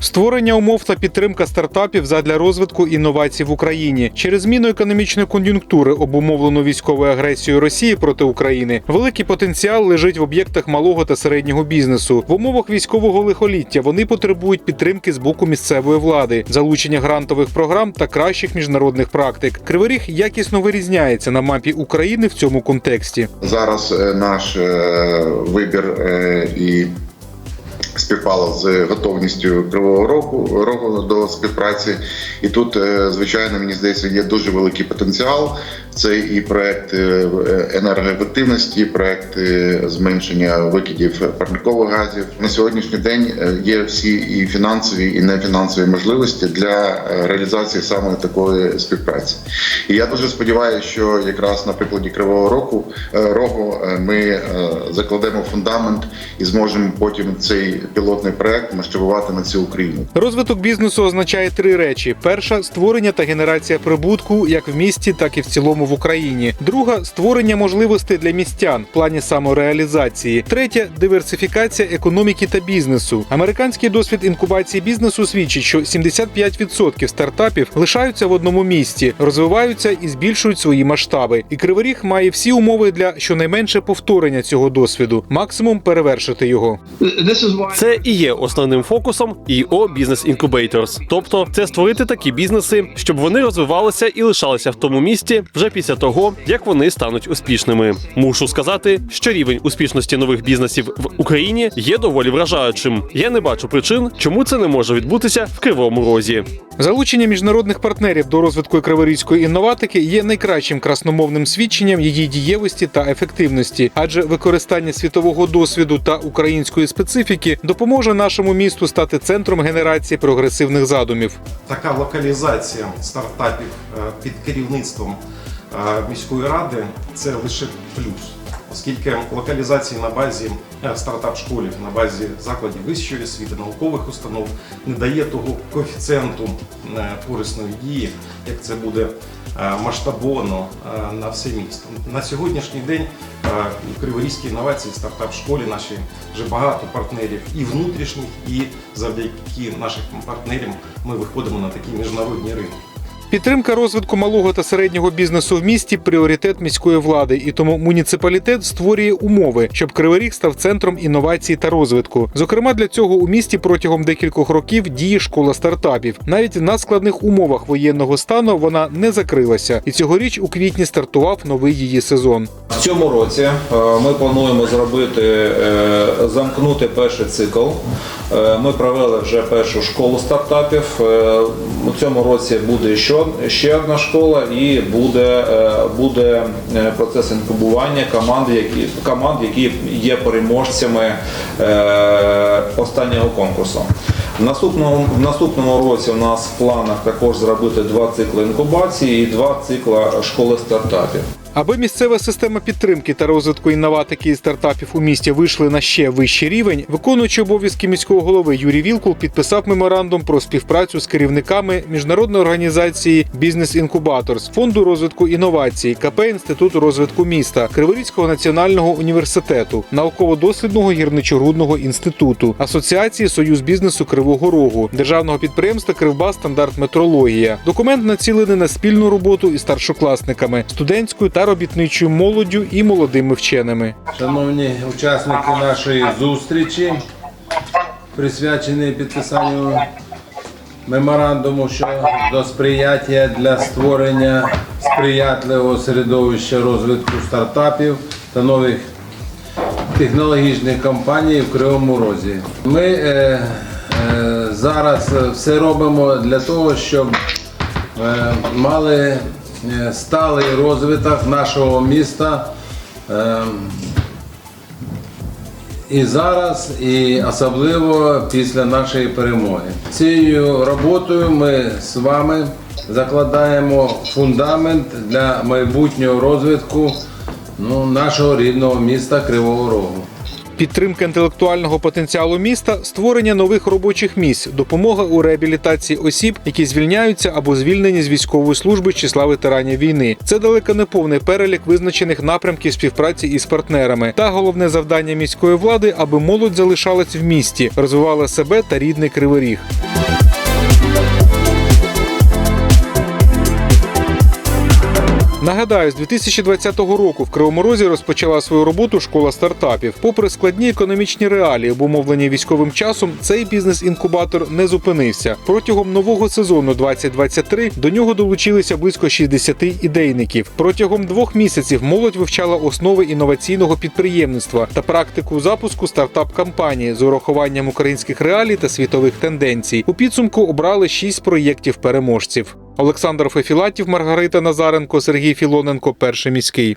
Створення умов та підтримка стартапів задля розвитку інновацій в Україні через зміну економічної кон'юнктури, обумовлену військовою агресією Росії проти України. Великий потенціал лежить в об'єктах малого та середнього бізнесу. В умовах військового лихоліття вони потребують підтримки з боку місцевої влади, залучення грантових програм та кращих міжнародних практик. Кривий якісно вирізняється на мапі України в цьому контексті. Зараз е, наш е, вибір е, і співпало з готовністю Кривого року до співпраці. І тут, е, звичайно, мені здається, є дуже великий потенціал. Це і проект е, енергоефективності, і проект е, зменшення викидів парникових газів. На сьогоднішній день е, є всі і фінансові, і нефінансові можливості для е, реалізації саме такої співпраці. І я дуже сподіваюся, що якраз на прикладі Кривого Рогу, е, Рогу е, ми е, закладемо фундамент і зможемо потім цей пілотний проект масштабувати на всю Україну. Розвиток бізнесу означає три речі: перша створення та генерація прибутку як в місті, так і в цілому в Україні. Друга створення можливостей для містян в плані самореалізації. Третя диверсифікація економіки та бізнесу. Американський досвід інкубації бізнесу свідчить, що 75% стартапів лишаються в одному місті, розвиваються і збільшують свої масштаби. І Кривий Ріг має всі умови для щонайменше повторення цього досвіду, максимум перевершити його. Це і є основним фокусом EO Business Incubators. Тобто, це створити такі бізнеси, щоб вони розвивалися і лишалися в тому місті вже після того, як вони стануть успішними. Мушу сказати, що рівень успішності нових бізнесів в Україні є доволі вражаючим. Я не бачу причин, чому це не може відбутися в кривому розі. Залучення міжнародних партнерів до розвитку криворізької інноватики є найкращим красномовним свідченням її дієвості та ефективності, адже використання світового досвіду та української специфіки допоможе нашому місту стати центром генерації прогресивних задумів. така локалізація стартапів е, під керівництвом е, міської ради це лише плюс, оскільки локалізації на базі е, стартап-школів, на базі закладів вищої освіти, наукових установ не дає того коефіцієнту е, корисної дії, як це буде е, масштабовано на все місто. На сьогоднішній день у Криворізькій інновації стартап-школі наші вже багато партнерів і внутрішніх, і завдяки нашим партнерам ми виходимо на такі міжнародні ринки. Підтримка розвитку малого та середнього бізнесу в місті пріоритет міської влади, і тому муніципалітет створює умови, щоб Кривий Ріг став центром інновацій та розвитку. Зокрема, для цього у місті протягом декількох років діє школа стартапів. Навіть в надскладних умовах воєнного стану вона не закрилася, і цьогоріч у квітні стартував новий її сезон. В цьому році е, ми плануємо зробити е, замкнути перший цикл. Е, Ми провели вже першу школу стартапів. Е, У цьому році буде ще, одна школа і буде, е, буде процес інкубування команд, які команд, які є переможцями останнього конкурсу. В наступному, в наступному році у нас в планах також зробити два цикли інкубації і два цикла школи стартапів. Аби місцева система підтримки та розвитку інноватики і стартапів у місті вийшли на ще вищий рівень, виконуючий обов'язки міського голови Юрій Вілкул підписав меморандум про співпрацю з керівниками міжнародної організації Бізнес Інкубаторс, фонду розвитку інновацій, КП Інституту розвитку міста, Криворізького національного університету, науково-дослідного гірничорудного інституту, Асоціації Союз бізнесу Кривого Рогу, державного підприємства Кривба Стандарт Метрологія. Документ націлений на спільну роботу із старшокласниками, студентською та робітничою молоддю і молодими вченими. Шановні учасники нашої зустрічі, присвяченої підписанню меморандуму щодо сприяття для створення сприятливого середовища розвитку стартапів та нових технологічних компаній в Кривому Розі. Ми е, е, зараз все робимо для того, щоб е, мали сталий розвиток нашого міста. Е, і зараз, і особливо після нашої перемоги. Цією роботою ми з вами закладаємо фундамент для майбутнього розвитку ну, нашого рідного міста Кривого Рогу. Підтримка інтелектуального потенціалу міста, створення нових робочих місць, допомога у реабілітації осіб, які звільняються або звільнені з військової служби з числа ветеранів війни. Це далеко не повний перелік визначених напрямків співпраці із партнерами. Та головне завдання міської влади, аби молодь залишалась в місті, розвивала себе та рідний кривий ріг. Нагадаю, з 2020 року в Кривому Розі розпочала свою роботу школа стартапів. Попри складні економічні реалії, обумовлені військовим часом, цей бізнес-інкубатор не зупинився. Протягом нового сезону 2023 до нього долучилися близько 60 ідейників. Протягом двох місяців молодь вивчала основи інноваційного підприємництва та практику запуску стартап-кампанії з урахуванням українських реалій та світових тенденцій. У підсумку обрали шість проєктів переможців. Олександр Фефілатів, Маргарита Назаренко, Сергій Філоненко, перший міський.